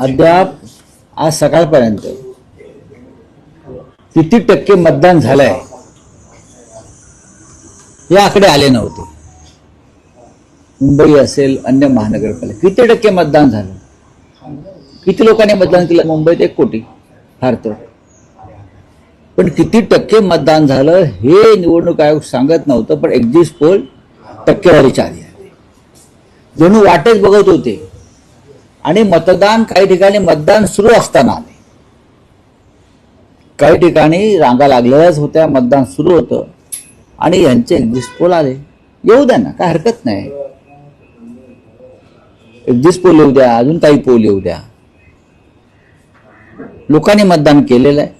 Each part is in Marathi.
अद्याप आज सकाळपर्यंत किती टक्के मतदान झालंय हे आकडे आले नव्हते. मुंबई असेल अन्य महानगरपालिका किती टक्के मतदान झालं? किती लोकांनी मतदान केलं? मुंबईत एक कोटी फार तर. पण किती टक्के मतदान झालं हे निवडणूक आयोग सांगत नव्हतं पण एक्झिट पोल टक्केवारीच्या आधी आले. जणू वाटेच बघत होते. आणि मतदान काही ठिकाणी मतदान सुरू असताना आले. काही ठिकाणी रांगा लागलेल्याच होत्या मतदान सुरू होतं. आणि यांचे एक्झिस्ट पोल आले. येऊ द्या ना काय हरकत नाही. एक्झिस्ट पोल येऊ द्या अजून काही पोल येऊ द्या. लोकांनी मतदान केलेलं आहे.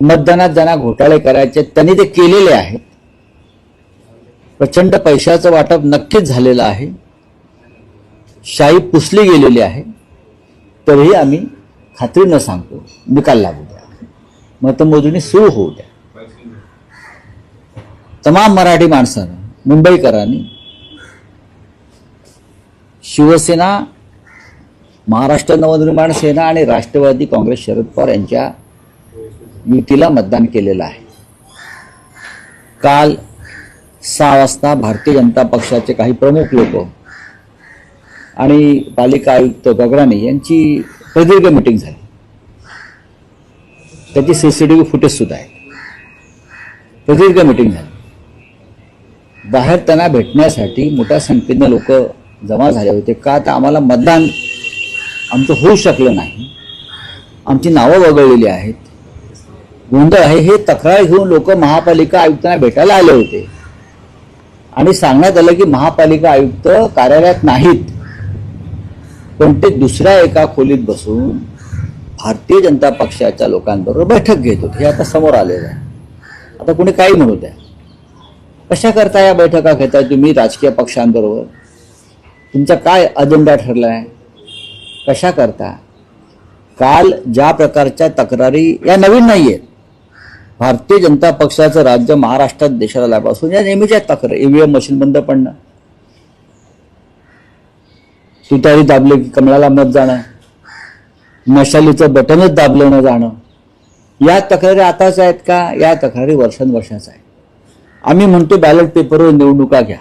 मतदानात ज्यांना घोटाळे करायचे त्यांनी ते केलेले आहेत. प्रचंड पैशाचं वाटप नक्कीच झालेलं आहे. शाई पुसली गेलेली आहे तरीही आम्ही खात्रीनं सांगतो. निकाल लागू द्या. मतमोजणी सुरू होऊ द्या. तमाम मराठी माणसानं मुंबईकरांनी शिवसेना महाराष्ट्र नवनिर्माण सेना आणि राष्ट्रवादी काँग्रेस शरद पवार यांच्या युतीला मतदान केलेलं आहे. काल सहा वाजता भारतीय जनता पक्षाचे काही प्रमुख लोक आणि पालिका आयुक्त गगराणी यांची प्रदीर्घ मिटिंग झाली. त्याची सीसीटीव्ही फुटेज सुद्धा आहे. प्रदीर्घ मिटिंग झाली. बाहेर त्यांना भेटण्यासाठी मोठ्या संख्येनं लोक जमा झाले होते. का तर आम्हाला मतदान आमचं होऊ शकलं नाही. आमची नावं वगळलेली आहेत. गोंधळ आहे. हे तक्रार घेऊन लोक महापालिका आयुक्तांना भेटायला आले होते. आणि सांगण्यात आलं की महापालिका आयुक्त कार्यालयात नाहीत. पण ते दुसऱ्या एका खोलीत बसून भारतीय जनता पक्षाच्या लोकांबरोबर बैठक घेत होते. हे आता समोर आलेलं आहे. आता कोणी काही म्हणू द्या. कशा करता या बैठका घेताय तुम्ही राजकीय पक्षांबरोबर? तुमचा काय अजेंडा ठरला आहे कशा करता? काल ज्या प्रकारच्या तक्रारी या नवीन नाही आहेत भारतीय जनता पक्षाचं राज्य महाराष्ट्रात देशाला आल्यापासून या नेहमीच्या तक्रार ईव्हीएम मशीन बंद पडणं. तुतारी दाबले की कमळाला मत जाणं. मशालीचं बटनच दाबलं न जाणं. या तक्रारी आताच आहेत का? या तक्रारी वर्षानुवर्षाच आहेत. आम्ही म्हणतो बॅलेट पेपरवर निवडणुका घ्या.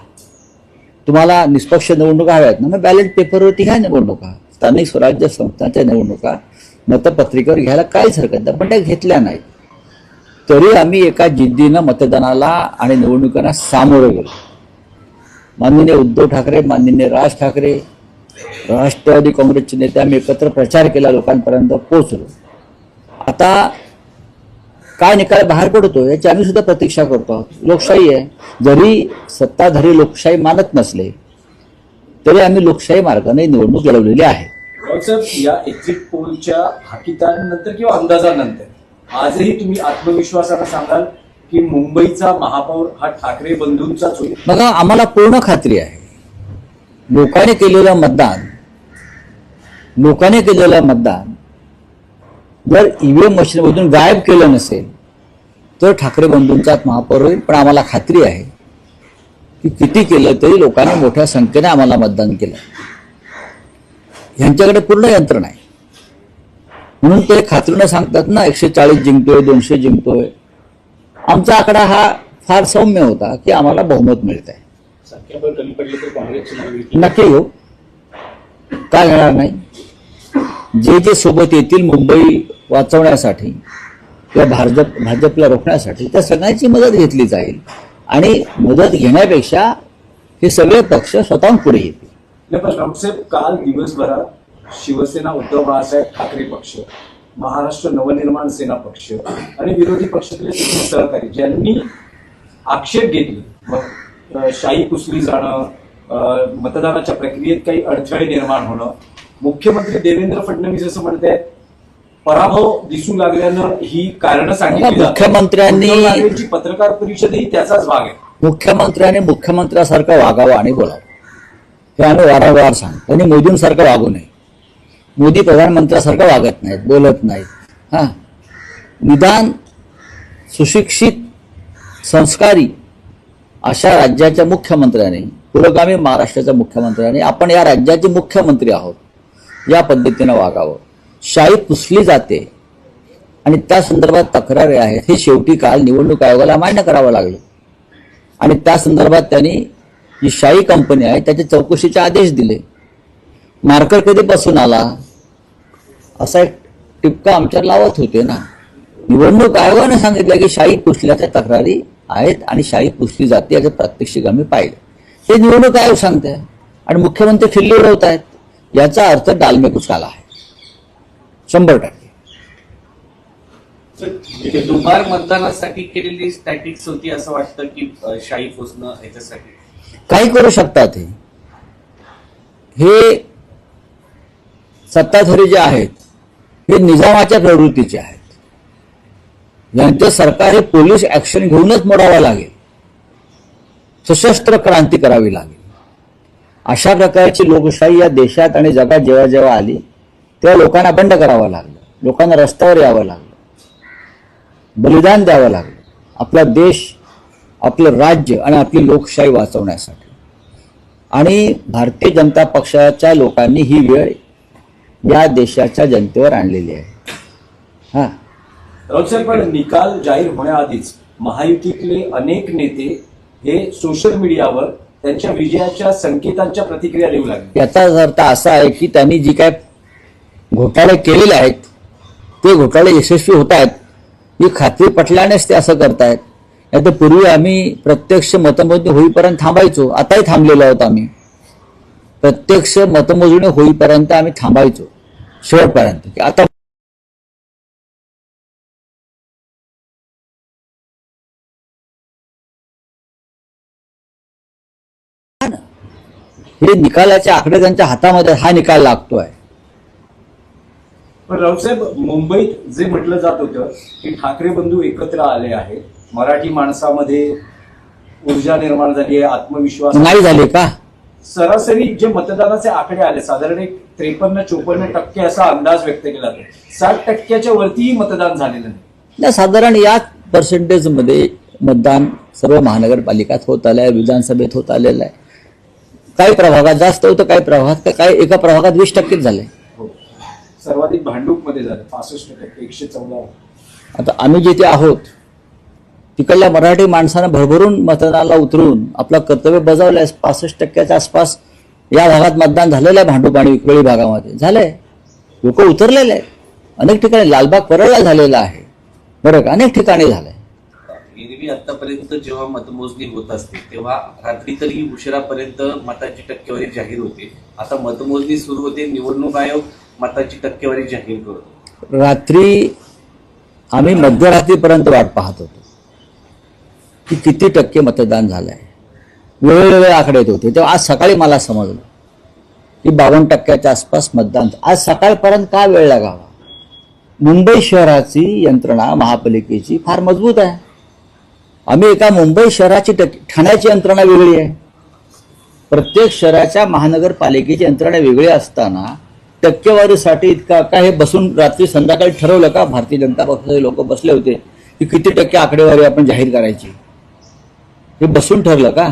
तुम्हाला निष्पक्ष निवडणुका हव्यात ना मग बॅलेट पेपरवरती घ्या निवडणुका. स्थानिक स्वराज्य संस्थांच्या निवडणुका मतपत्रिकेवर घ्यायला काहीच हरकत नाही. पण त्या घेतल्या नाहीत. तरी आम्ही एका जिद्दीनं मतदानाला आणि निवडणुकांना सामोरं गेलो. माननीय उद्धव ठाकरे माननीय राज ठाकरे राष्ट्रवादी काँग्रेसचे नेते आम्ही एकत्र प्रचार केला लोकांपर्यंत पोहोचलो. आता काय निकाल बाहेर पडतो याची आम्ही सुद्धा प्रतीक्षा करतो आहोत. लोकशाही आहे. जरी सत्ताधारी लोकशाही मानत नसले तरी आम्ही लोकशाही मार्गाने निवडणूक लढवलेली आहे. या एक्झिट पोलच्या हाकितानंतर किंवा अंदाजानंतर आजही तुम्ही आत्मविश्वासानं सांगाल की मुंबईचा महापौर हा ठाकरे बंधूंचाच होईल बघा आम्हाला पूर्ण खात्री आहे. लोकांनी केलेलं मतदान लोकांनी केलेलं मतदान जर ईव्हीएम मशीनमधून गायब केलं नसेल तर ठाकरे बंधूंचाच महापौर होईल. पण आम्हाला खात्री आहे की किती केलं तरी लोकांनी मोठ्या संख्येने आम्हाला मतदान केलं. ह्यांच्याकडे पूर्ण यंत्रणा आहे. म्हणून ते खात्रीनं सांगतात ना एकशे चाळीस जिंकतोय दोनशे जिंकतोय. आमचा आकडा हा फार सौम्य होता की आम्हाला बहुमत मिळत आहे नक्की घेऊ काय घेणार नाही. जे जे सोबत येतील मुंबई वाचवण्यासाठी किंवा भाजप भाजपला रोखण्यासाठी त्या सगळ्यांची मदत घेतली जाईल. आणि मदत घेण्यापेक्षा हे सगळे पक्ष स्वतःहून पुढे येतील. राऊतसाहेब काल दिवसभरात शिवसेना उद्धव बाळासाहेब ठाकरे पक्ष महाराष्ट्र नवनिर्माण सेना पक्ष आणि विरोधी पक्षातले सहकारी ज्यांनी आक्षेप घेतले शाही पुसली जाणं मतदानाच्या प्रक्रियेत काही अडथळे निर्माण होणं. मुख्यमंत्री देवेंद्र फडणवीस असं म्हणतायत पराभव दिसू लागल्यानं ही कारण सांगितली. मुख्यमंत्र्यांनी- पत्रकार परिषदही त्याचाच भाग आहे. मुख्यमंत्र्याने मुख्यमंत्र्यासारखं वागावं आणि बोलावं. हे आम्ही वारंवार सांगतो. त्यांनी मोदींसारखं वागू नये. मोदी प्रधानमंत्र्यासारखं वागत नाहीत बोलत नाहीत. हां. निदान सुशिक्षित संस्कारी अशा राज्याच्या मुख्यमंत्र्याने पुरोगामी महाराष्ट्राच्या मुख्यमंत्र्याने आपण या राज्याचे मुख्यमंत्री आहोत या पद्धतीनं वागावं. शाही पुसली जाते आणि त्या संदर्भात तक्रारी आहेत. हे शेवटी काल निवडणूक आयोगाला मान्य करावं लागलं. आणि त्या संदर्भात त्यांनी जी शाही कंपनी आहे त्याच्या चौकशीचे आदेश दिले. मार्कर कधी बसून आला? असा एक टिपका आमच्यावर लावत होते ना. निवडणूक आयोगाने सांगितलं की शाही पुसल्याच्या तक्रारी आहेत आणि शाही पुसली जाते याचं प्रात्यक्षिक आम्ही पाहिलं. हे निवडणूक आयोग सांगते आणि मुख्यमंत्री खिल्ली उडवत आहेत. याचा अर्थ डालमे कुचकाला आहे. शंभर टक्के. दुबार मतदानासाठी केलेली स्टॅटिक्स होती असं वाटतं की शाही पोचणं याच्यासाठी काही करू शकतात हे हे सत्ताधारी जे आहेत हे निजामाच्या प्रवृत्तीचे आहेत. यांचं सरकार हे पोलीस ऍक्शन घेऊनच मोडावं लागेल. सशस्त्र क्रांती करावी लागेल. अशा प्रकारची लोकशाही या देशात आणि जगात जेव्हा जेव्हा आली तेव्हा लोकांना बंड करावं लागलं. लोकांना रस्त्यावर यावं लागलं. बलिदान द्यावं लागलं. आपला देश आपलं राज्य आणि आपली लोकशाही वाचवण्यासाठी. आणि भारतीय जनता पक्षाच्या लोकांनी ही वेळ या देशाच्या जनतेवर आणलेली आहे. हा. राऊतसाहेब पण निकाल जाहीर होण्याआधीच महायुतीतले अनेक नेते हे सोशल मीडियावर त्यांच्या विजयाच्या संकेतांच्या प्रतिक्रिया देऊ लागले. याचा अर्थ असा आहे की त्यांनी जी काय घोटाळे केलेले आहेत ते घोटाळे यशस्वी होत आहेत ही खात्री पटल्यानेच ते असं करतायत. नाही तर पूर्वी आम्ही प्रत्यक्ष मतमोजणी होईपर्यंत थांबायचो आताही थांबलेलो आहोत आम्ही. प्रत्यक्ष मतमोजणी होईपर्यंत आम्ही थांबायचो शेवटपर्यंत. की आता हे निकालाचे आकडे त्यांच्या हातामध्ये हा निकाल लागतोय. पण राऊतसाहेब मुंबईत जे म्हटलं जात होतं की ठाकरे बंधू एकत्र आले आहेत मराठी माणसामध्ये ऊर्जा निर्माण झाली आहे आत्मविश्वास नाही झाले का? सरासरी जे मतदानाचे आकडे आले साधारण एक त्रेपन्न चोपन्न टक्के असा अंदाज व्यक्त केला जातो. साठ टक्क्याच्या वरतीही मतदान झालेलं नाही. साधारण या पर्सेंटेजमध्ये मतदान सर्व महानगरपालिकात होत आलं आहे विधानसभेत होत आलेलं आहे. काही प्रभागात जास्त होतं काही प्रभागात काही एका प्रभागात वीस टक्केच झालंय हो. सर्वाधिक भांडूपमध्ये झालं पासष्ट टक्के एकशे चौदा. आता आम्ही जिथे आहोत तिकडल्या मराठी माणसानं भरभरून मतदानाला उतरून आपलं कर्तव्य बजावलं आहे पासष्ट टक्क्याच्या आसपास या भागात मतदान झालेलं आहे भांडूप आणि विक्रोळी भागामध्ये. झालंय. लोक उतरलेले आहेत. अनेक ठिकाणी लालबाग परळला झालेला आहे. बरं का? अनेक ठिकाणी झालंय. एरवी आतापर्यंत जेव्हा मतमोजणी होत असते तेव्हा रात्री तरी उशिरापर्यंत मताची टक्केवारी जाहीर होते. आता मतमोजणी सुरू होते निवडणूक आयोग मताची टक्केवारी जाहीर करतो. रात्री आम्ही मध्यरात्रीपर्यंत वाट पाहत होतो की किती टक्के मतदान झालंय. वेगवेगळे आकडे येत होते. तेव्हा आज सकाळी मला समजलं की बावन्न टक्क्याच्या आसपास मतदान आज सकाळपर्यंत का वेळ लागावा? मुंबई शहराची यंत्रणा महापालिकेची फार मजबूत आहे. आम्ही एका मुंबई शहराची टक्के ठाण्याची यंत्रणा वेगळी आहे. प्रत्येक शहराच्या महानगरपालिकेची यंत्रणा वेगळी असताना टक्केवारीसाठी इतका काय हे बसून रात्री संध्याकाळी ठरवलं का भारतीय जनता पक्षाचे लोक बसले होते की किती टक्के आकडेवारी आपण जाहीर करायची. हे बसून ठरलं का?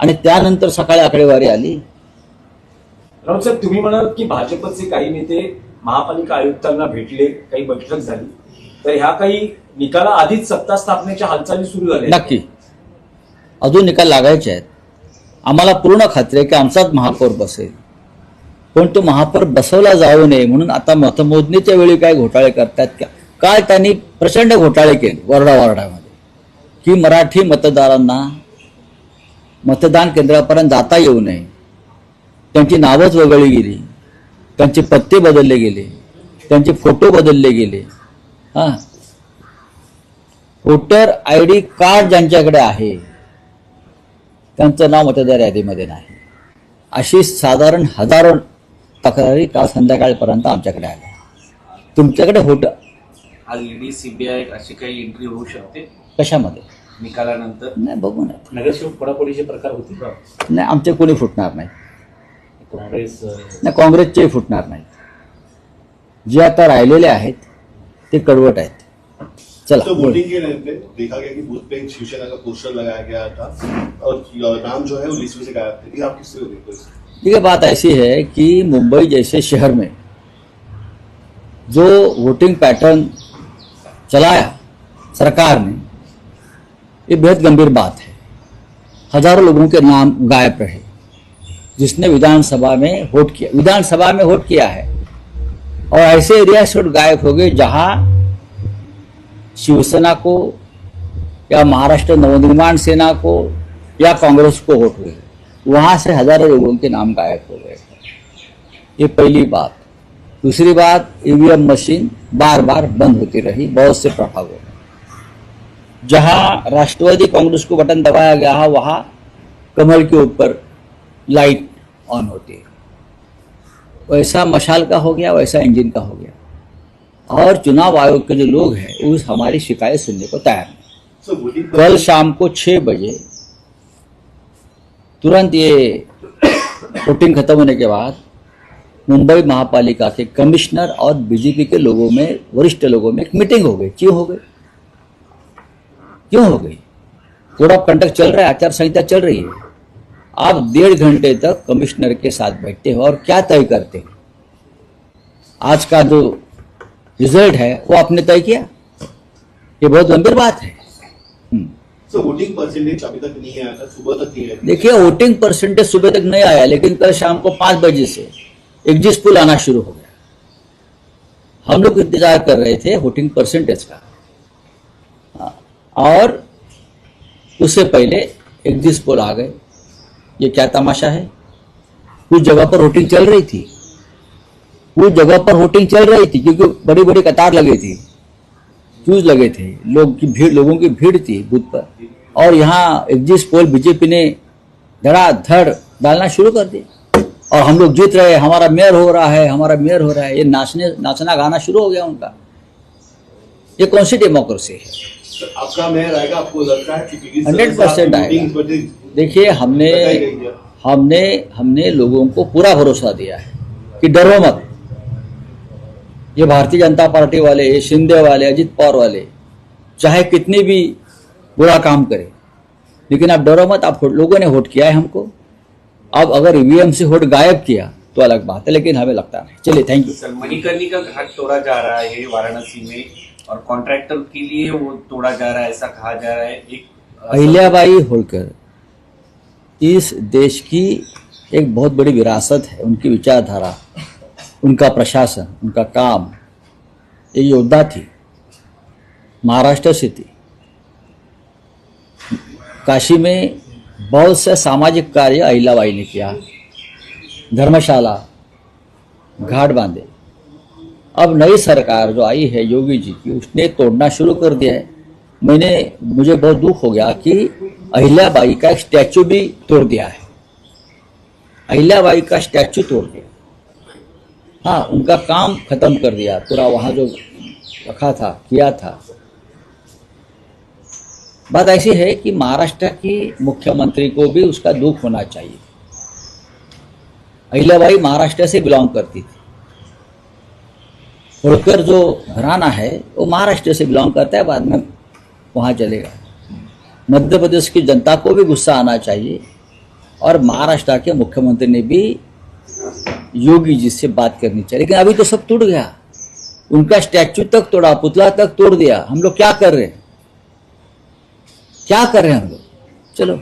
आणि त्यानंतर सकाळी आकडेवारी आली. राऊतसाहेब तुम्ही म्हणाल की भाजपचे काही नेते महापालिका आयुक्तांना भेटले काही बैठक झाली. तर ह्या काही निकाला आधीच सत्ता स्थापनेच्या हालचाली सुरू झाल्या नक्की. अजून निकाल लागायचे आहेत. आम्हाला पूर्ण खात्री आहे की आमचाच महापौर बसेल. पण तो महापौर बसवला जाऊ नये म्हणून आता मतमोजणीच्या वेळी काय घोटाळे करतात का? काय त्यांनी प्रचंड घोटाळे केले वरडा वरडामध्ये. की मराठी मतदारांना मतदान केंद्रापर्यंत जाता येऊ नये. त्यांची नावच वगळली गेली. त्यांचे पत्ते बदलले गेले. त्यांचे फोटो बदलले गेले. हां. वोटर आय डी कार्ड ज्यांच्याकडे आहे त्यांचं नाव मतदार यादीमध्ये नाही. अशी साधारण हजारो तक्रारी काल संध्याकाळपर्यंत आमच्याकडे आल्या. तुमच्याकडे होट आज ईडी सीबीआय अशी काही एंट्री होऊ शकते? कशामध्ये? निकालानंतर? नाही बघू ना. नगरसेवक फोडाफोडीचे प्रकार होते? नाही आमचे कोणी फुटणार नाही. काँग्रेस नाही काँग्रेसचेही फुटणार नाही जे आता राहिलेले आहेत ते कडवट आहेत चला तो. वोटिंग के टाइम पे देखा गया कि बूथ पे एक शिवसेना का पोस्टर लगाया गया था और नाम जो है वो लिस्ट में से गायब थे। ये आप किससे देखते हो देखिए बात ऐसी है कि मुंबई जैसे शहर में जो वोटिंग पैटर्न चलाया सरकार ने ये बेहद गंभीर बात है। हज़ारों लोगों के नाम गायब रहे जिसने विधानसभा में वोट किया विधानसभा में वोट किया है। और ऐसे एरिया से गायब हो गए जहाँ शिवसेना को या महाराष्ट्र नवनिर्माण सेना को या कांग्रेस को वोट हुए। वहाँ से हज़ारों लोगों के नाम गायब हो गए। ये पहली बात। दूसरी बात, ईवीएम मशीन बार बार बंद होती रही, बहुत से प्रभावों जहाँ राष्ट्रवादी कांग्रेस को बटन दबाया गया, वहाँ कमल के ऊपर लाइट ऑन होती है। वैसा मशाल का हो गया वैसा इंजन का हो गया। और चुनाव आयोग के जो लोग हैं वो हमारी शिकायत सुनने को तैयार नहीं कल शाम को छह बजे तुरंत ये वोटिंग खत्म होने के बाद मुंबई महापालिका के कमिश्नर और बीजेपी के लोगों में वरिष्ठ लोगों में एक मीटिंग हो गई। क्यों हो गई? क्यों हो गई? कोड ऑफ़ कंडक्ट चल रहा है आचार संहिता चल रही है। आप डेढ़ घंटे तक कमिश्नर के साथ बैठते हो और क्या तय करते हो? आज का जो रिज़ल्ट है वो आपने तय किया? ये बहुत गंभीर बात है। हम्म। वोटिंग परसेंटेज अभी तक नहीं आया था सुबह तक नहीं आया देखिए वोटिंग परसेंटेज सुबह तक नहीं आया लेकिन कल शाम को पाँच बजे से एग्जिट पुल आना शुरू हो गया। हम लोग इंतज़ार कर रहे थे वोटिंग परसेंटेज का। हाँ, और उससे पहले एग्जिट पोल आ गए। ये क्या तमाशा है? उस जगह पर होटिंग चल रही थी। उस जगह पर होटिंग चल रही थी क्योंकि बड़ी बड़ी कतार लगी थी। क्यूज लगे थे। लोग की भीड़, लोगों की भीड़ थी बूथ पर। और यहाँ एग्जिट पोल बीजेपी ने धड़ाधड़ डालना शुरू कर दिया। और हम लोग जीत रहे हमारा मेयर हो रहा है, हमारा मेयर हो रहा है। ये नाचने, नाचना गाना शुरू हो गया उनका। ये कौन सी डेमोक्रेसी है? आपका मेयर आएगा आपको लगता है कि 100% आएगा। देखिए हमने। हमने हमने लोगों को पूरा भरोसा दिया है कि डरो मत। ये भारतीय जनता पार्टी वाले ये शिंदे वाले अजित पवार वाले चाहे कितनी भी बुरा काम करे लेकिन आप डरो मत आप लोगों ने वोट किया है हमको। अब अगर ईवीएम से वोट गायब किया तो अलग बात है लेकिन हमें लगता नहीं। चलिए थैंक यू सर मणिकर्णी का घाट तोड़ा जा रहा है वाराणसी में। और कॉन्ट्रैक्टर के लिए वो तोड़ा जा रहा है ऐसा कहा जा रहा है एक अहिल्याबाई होलकर इस देश की एक बहुत बड़ी विरासत है उनकी विचारधारा उनका प्रशासन उनका काम ये योद्धा थी महाराष्ट्र से थी। काशी में बहुत से सामाजिक कार्य अहिल्याबाई ने किया धर्मशाला घाट बांधे। अब नई सरकार जो आई है योगी जी की, उसने तोड़ना शुरू कर दिया है। मैंने, मुझे बहुत दुख हो गया कि अहिल्याबाई का स्टैचू भी तोड़ दिया है। अहिल्याबाई का स्टैचू तोड़ दिया। हाँ उनका काम खत्म कर दिया, पूरा वहाँ जो रखा था, किया था। बात ऐसी है कि महाराष्ट्र की मुख्यमंत्री को भी उसका दुख होना चाहिए। अहिल्याबाई महाराष्ट्र से बिलोंग करती थी। होलकर जो घराना है, वो महाराष्ट्र से बिलोंग करता है, बाद में वहाँ चलेगा। मध्य प्रदेश की जनता को भी गुस्सा आना चाहिए। और महाराष्ट्र के मुख्यमंत्री ने भी योगी जी से बात करनी चाहिए। लेकिन अभी तो सब टूट गया। उनका स्टैचू तक तोड़ा, पुतला तक तोड़ दिया। हम लोग क्या कर रहे हैं? क्या कर रहे हैं हम लोग? चलो।